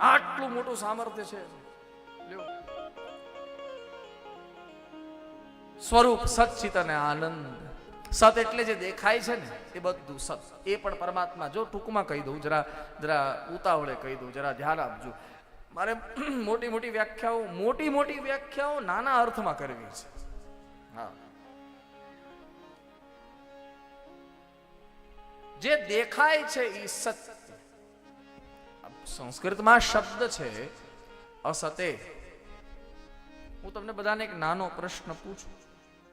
આટલું મોટું સામર્થ્ય છે. સ્વરૂપ સચિત અને આનંદ. સત એટલે જે દેખાય છે ને, એ બધું સત. એ પણ પરમાત્મા. જો ટૂંકમાં કહી દઉં, જરા જરા ઉતાવળે કહી દઉં, જરા ધ્યાન આપજો. મારે મોટી મોટી વ્યાખ્યાઓ, મોટી મોટી વ્યાખ્યાઓ નાના અર્થમાં કરવી છે. હા. જે દેખાય છે એ સત્ય સંસ્કૃતમાં શબ્દ છે અસતે. હું તમને બધાને એક નાનો પ્રશ્ન પૂછું.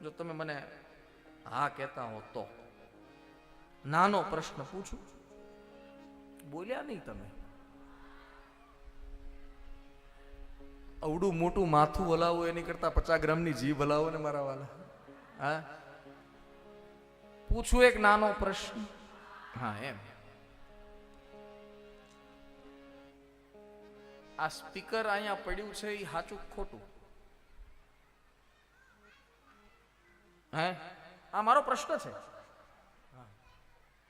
જો તમે મને હા કહેતા હો તો. નાનો પ્રશ્ન પૂછું. બોલ્યા નહીં તમે? અવડું મોટું માથું હલાવો, એની કરતા પચાસ ગ્રામની જીભ હલાવો ને મારા વાલા. હા? પૂછું એક નાનો પ્રશ્ન. હા, એમ. આ સ્પીકર અહીંયા પડ્યું છે એ સાચું ખોટું? હે? આ મારો પ્રશ્ન છે.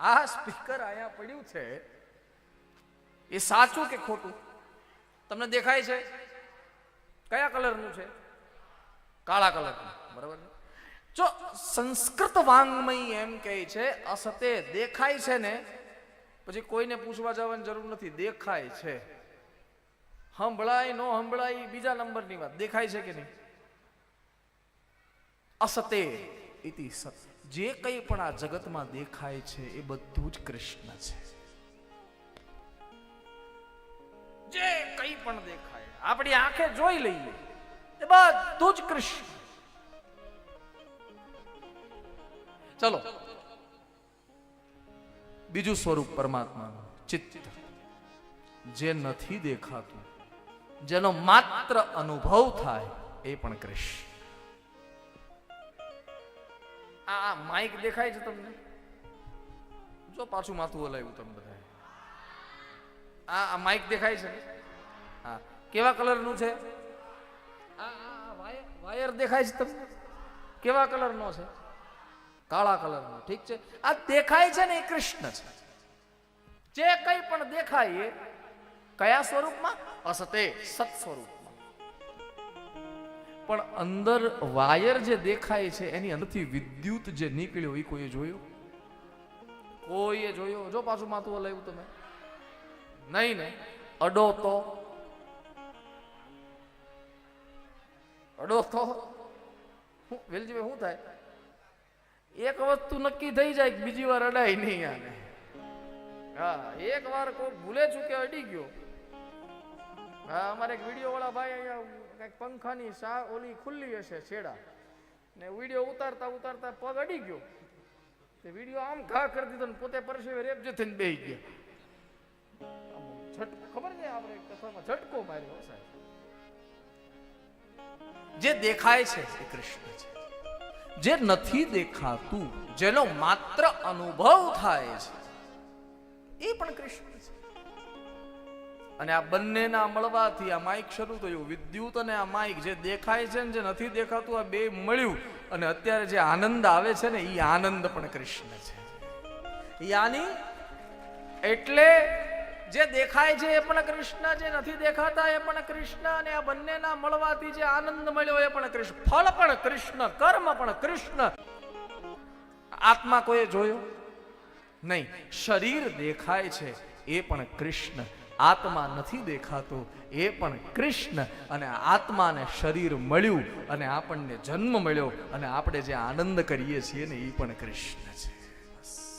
આ સ્પીકર અહીંયા પડ્યું છે એ સાચું કે ખોટું? તમને દેખાય છે? કયા કલરનું છે? કાળા કલરનું. બરાબર જો સંસ્કૃત વાંગમય એમ કહે છે, અસતે દેખાય છે ને, પછી કોઈને પૂછવા જવાની જરૂર નથી, દેખાય છે. સંભળાય નો સંભળાય બીજા નંબરની વાત. દેખાય છે કે નહીં? અસતે જે કંઈ પણ આ જગતમાં દેખાય છે, એ બધું જ કૃષ્ણ છે. જે કંઈ પણ દેખાય, આપણી આંખે જોઈ લઈએ, એ બધું જ કૃષ્ણ. ચલો. બીજું સ્વરૂપ પરમાત્માનું, ચિત્ત. જે નથી દેખાતું જેનો માત્ર અનુભવ થાય એ પણ કૃષ્ણ આ માઇક દેખાય છે તમને? જો પાછું માથું હલાવ્યું તમે બધા આ આ માઇક દેખાય છે? હા. કેવા કલરનું છે? આ વાયર દેખાય છે તમને? કેવા કલરનો છે? કાળા કલરનો. ઠીક છે? આ દેખાય છે ને એ કૃષ્ણ છે. જે કંઈ પણ દેખાય એ કયા સ્વરૂપમાં? અસતે સત સ્વરૂપમાં પણ અંદર વાયર જે દેખાય છે, એની અંદરથી વિદ્યુત જે નીકળ્યો એ કોઈએ જોયો? કોઈએ જોયો? જો પાછું માથું હલાવ્યું તમે. નહીં ને અડો તો. અડો તો. વેલજીભાઈ, શું થાય? એક વસ્તુ નક્કી થઈ જાય બીજી વાર અડાય નહીં આને. હા, એક વાર કોઈ ભૂલે ચૂકે અડી ગયો. હા, અમારે એક વીડિયો વાળા ભાઈ અહીંયા કંઈક પંખાની સા, ઓલી ખુલ્લી હશે, છેડા. ને વીડિયો ઉતારતા ઉતારતા પગ અડી ગયો. તે વીડિયો આમ ઘા કરી દીધો ને પોતે પરસેવે રેપજે થઈને બેહી ગયા. ખબર છે આપણે કથામાં ઝટકો માર્યો સાહેબ? જે દેખાય છે એ કૃષ્ણ છે. જે નથી દેખાતું, જેનો માત્ર અનુભવ થાય છે, એ પણ કૃષ્ણ છે. અને આ બંનેના મળવાથી આ માઇક શરૂ થયું. વિદ્યુત અને આ માઇક જે દેખાય છે ને જે નથી દેખાતું આ બે મળ્યું. અને અત્યારે જે આનંદ આવે છે ને એ આનંદ પણ કૃષ્ણ છે. યાની? એટલે જે દેખાય છે એ પણ કૃષ્ણ જે નથી દેખાતા એ પણ કૃષ્ણ અને આ બંનેના મળવાથી જે આનંદ મળ્યો એ પણ કૃષ્ણ. ફળ પણ કૃષ્ણ કર્મ પણ કૃષ્ણ. આત્મા કોઈએ જોયો? નહીં. શરીર દેખાય છે એ પણ કૃષ્ણ. આત્મા નથી દેખાતો, એ પણ કૃષ્ણ. અને આત્માને શરીર મળ્યું અને આપણને જન્મ મળ્યો અને આપણે જે આનંદ કરીએ છીએ ને એ પણ કૃષ્ણ છે.